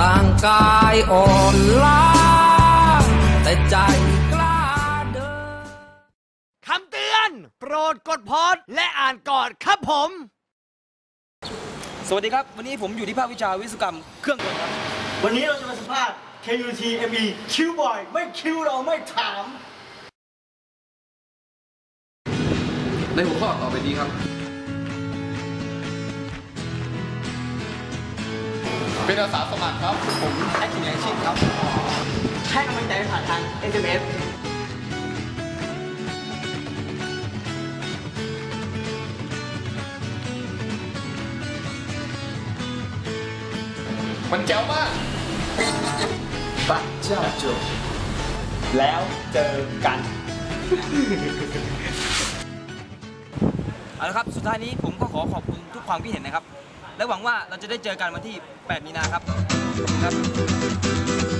ร่างกายอ่อนล้าแต่ใจกล้าเดินคำเตือน โปรดกดพอดและอ่านก่อนครับผม สวัสดีครับ วันนี้ผมอยู่ที่ภาควิชาวิศวกรรมเครื่องยนต์ครับ วันนี้เราจะมาสัมภาษณ์ KUT ME คิวบ่อย ไม่คิวเราไม่ถาม ในหัวข้อต่อไปนี้ครับ เป็นอาสาสมัครครับ ผมแอคทีฟแอคชิ่ครับ ให้กำลังใจผ่านทาง SMS มันแจ๋วมากบักจ้าโจแล้วเจอกัน เอาละครับ สุดท้ายนี้ผมก็ขอขอบคุณทุกความคิดเห็นนะครับ และหวังว่าเราจะได้เจอกันวันที่ 8 มีนาครับครับ